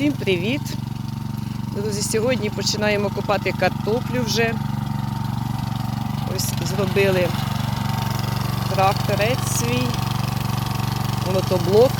Всім привіт! Друзі, сьогодні починаємо копати картоплю вже. Ось зробили тракторець свій, мотоблок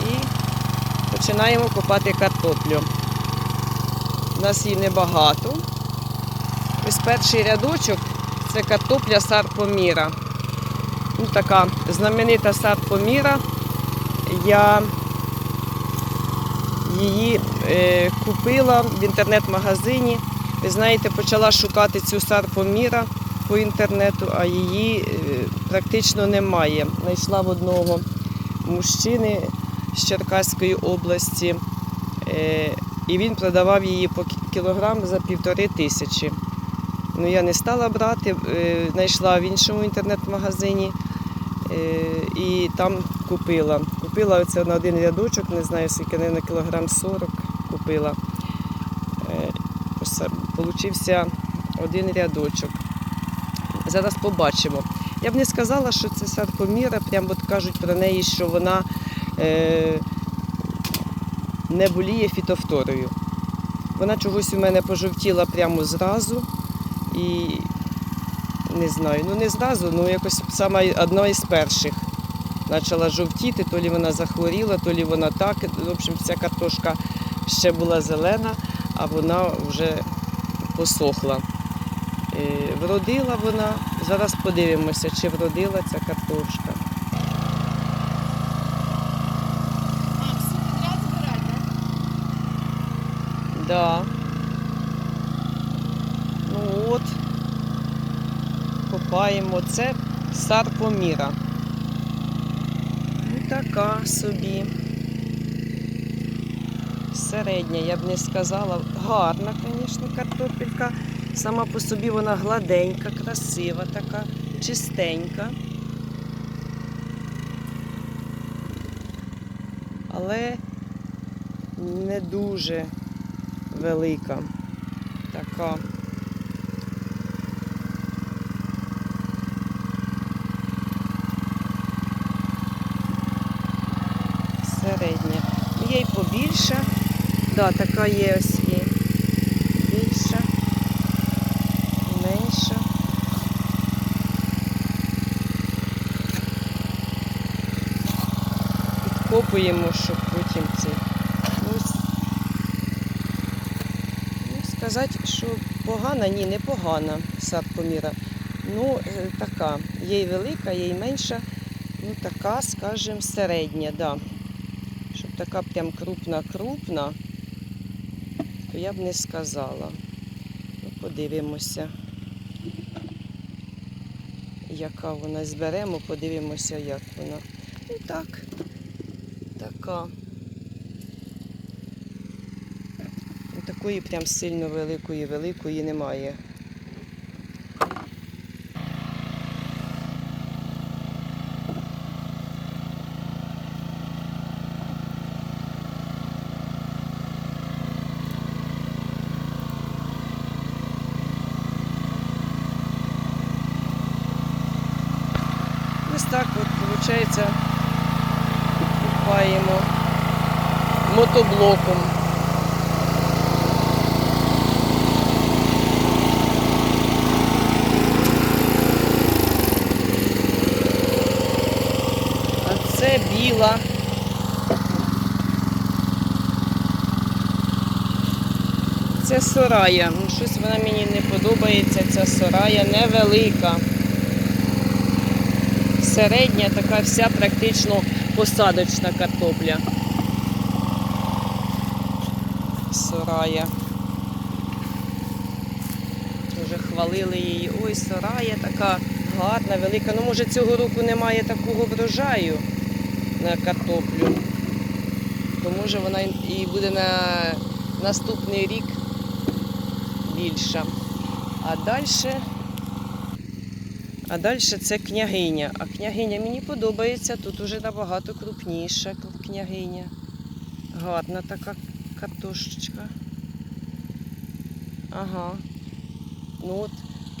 і починаємо копати картоплю. У нас її небагато. Ось перший рядочок це картопля Сарпоміра. Ну, така знаменита Сарпоміра. Я її е, купила в інтернет-магазині. Ви знаєте, почала шукати цю Сарпоміра по інтернету, а її е, практично немає. Знайшла в одного мужчини з Черкаської області, е, і він продавав її по кілограм за півтори тисячі. Ну, я не стала брати, знайшла в іншому інтернет-магазині і там купила. Купила оце на один рядочок, не знаю, скільки не на кілограм 40 купила. Е, Получився один рядочок. Зараз побачимо. Я б не сказала, що це сарпоміра, прям от кажуть про неї, що вона е, не боліє фітофторою. Вона чогось у мене пожовтіла прямо зразу. І не знаю, ну не зразу, ну якось саме одна із перших почала жовтіти, то лі вона захворіла, то лі вона так. В общем, ця картошка ще була зелена, а вона вже посохла. Е, Вродила вона. Зараз подивимося, чи вродила ця картошка. Да. Ну от, копаємо. Це сарпоміра. Така собі. Середня, я б не сказала. Гарна, звісно, картопелька. Сама по собі вона гладенька, красива така, чистенька. Але не дуже велика. Така. Середня. Є й побільша. Да, така є ось і більша, менша. Підкопуємо, щоб потім це. Ну, сказати, що погана, ні, не погана садкоміра. Ну, е, така. Є й велика, є й менша. Ну, така, скажімо, середня, да. Щоб така прям крупна-крупна, то я б не сказала. Ну, подивимося, яка вона зберемо, подивимося, як вона. Ну так, така. Ну, Такої прям сильно великої, великої немає. Ось так от, виходить, купаємо мотоблоком. А це біла. Це сорая. Ну, щось вона мені не подобається, ця сорая невелика. Середня, така вся практично посадочна картопля. Сорая. Вже хвалили її. Ой, сорая така гарна, велика. Ну, може, цього року немає такого врожаю на картоплю. То може вона і буде на наступний рік більша. А далі. А далі це княгиня. А княгиня мені подобається. Тут уже набагато крупніша княгиня. Гарна така картошечка. Ага. Ну от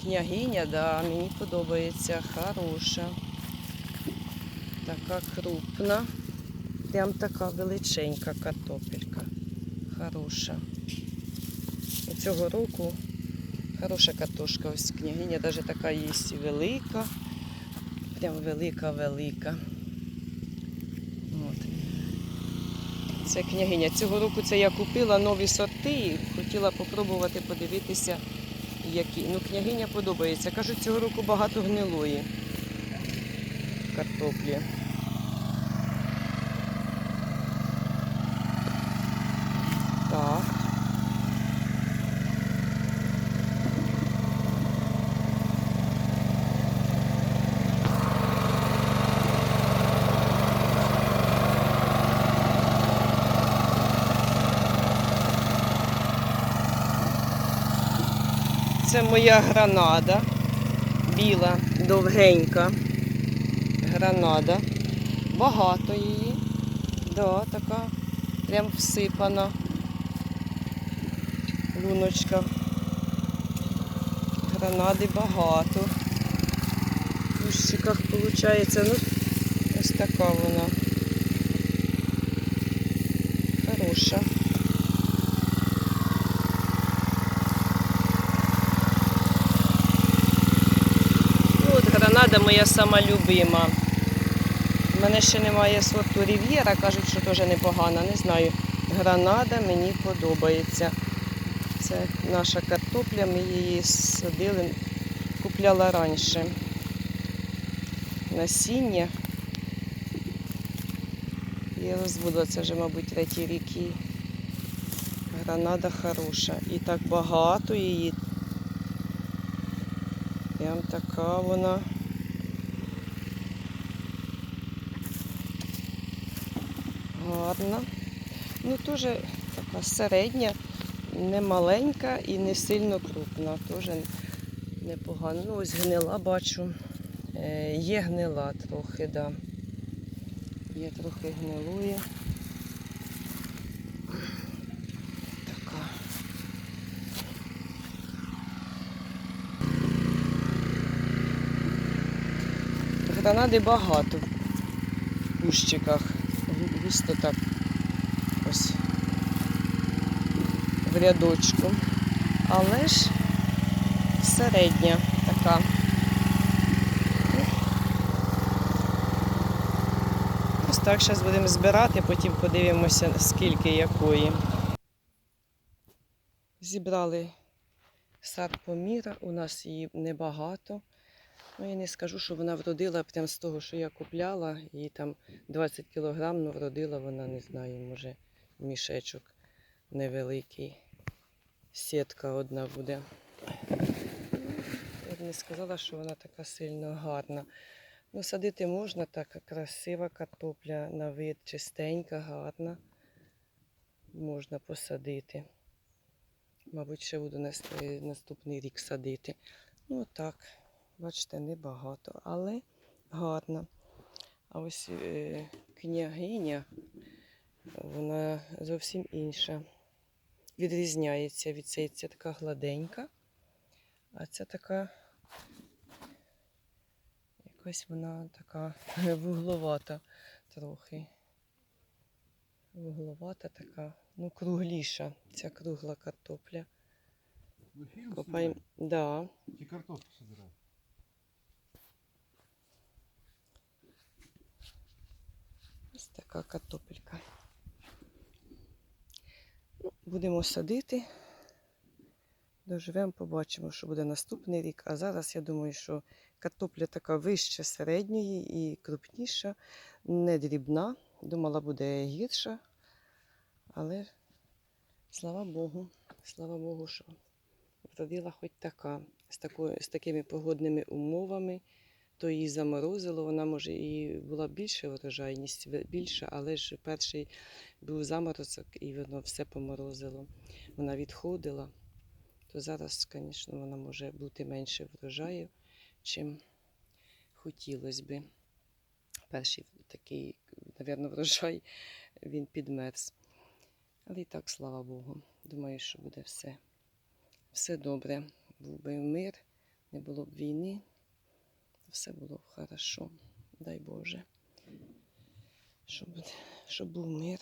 княгиня, да, мені подобається. Хороша. Така крупна. Прям така величенька картопелька. хороша. І цього року хороша картошка. Ось княгиня навіть така є велика. Прям велика-велика. Це княгиня. Цього року це я купила нові сорти хотіла попробувати подивитися, які. Ну, княгиня подобається. Кажуть, цього року багато гнилої картоплі. Так. Це моя гранада. Біла, довгенька. Гранада. Багато її. Да, така прям всипана. Луночка. Гранади багато. В кущиках виходить, ну, ось така вона. Хороша. Ну, от моя сама любима. У мене ще немає сорту Рів'єра, кажуть, що теж непогана. Не знаю. Гранада мені подобається. Це наша картопля, ми її садили, купляла раніше. Насіння. І розводила це вже, мабуть, третій рік. Гранада хороша. І так багато її. Прям така вона. Гарна. Ну, теж така середня, не маленька і не сильно крупна. Теж непогано. Ну, ось гнила бачу. Е, Є гнила трохи, да. Є трохи. Така. Гранади багато в кущиках. Густо так ось в рядочку. Але ж середня така. Ось так зараз будемо збирати, потім подивимося, скільки якої. Зібрали сарпоміра, у нас її небагато. Ну, я не скажу, що вона вродила прямо з того, що я купляла, і там 20 кілограм, ну вродила вона, не знаю, може мішечок невеликий. Сітка одна буде. Я б не сказала, що вона така сильно гарна. Ну, садити можна, така красива картопля на вид, чистенька, гарна. Можна посадити. Мабуть, ще буду наступний рік садити. Ну так, бачите, небагато, але гарна. А ось е, княгиня, вона зовсім інша. Відрізняється від цієї, ця така гладенька, а ця така якась вона така вугловата трохи. Вугловата така, ну кругліша, ця кругла картопля. Копаємо. Да. Чи картошку собирали? Ось така картопелька. Ну, будемо садити. Доживемо, побачимо, що буде наступний рік. А зараз я думаю, що картопля така вища середньої і крупніша, не дрібна. Думала, буде гірша. Але слава Богу, слава Богу, що вродила хоч така, з, такою, з такими погодними умовами то її заморозило, вона може і була більша врожайність, більша, але ж перший був заморозок і воно все поморозило. Вона відходила, то зараз, звісно, вона може бути менше врожаю, чим хотілося би. Перший такий, мабуть, врожай він підмерз. Але і так, слава Богу. Думаю, що буде все, все добре. Був би мир, не було б війни все було хорошо. Дай Боже. Щоб, щоб був мир.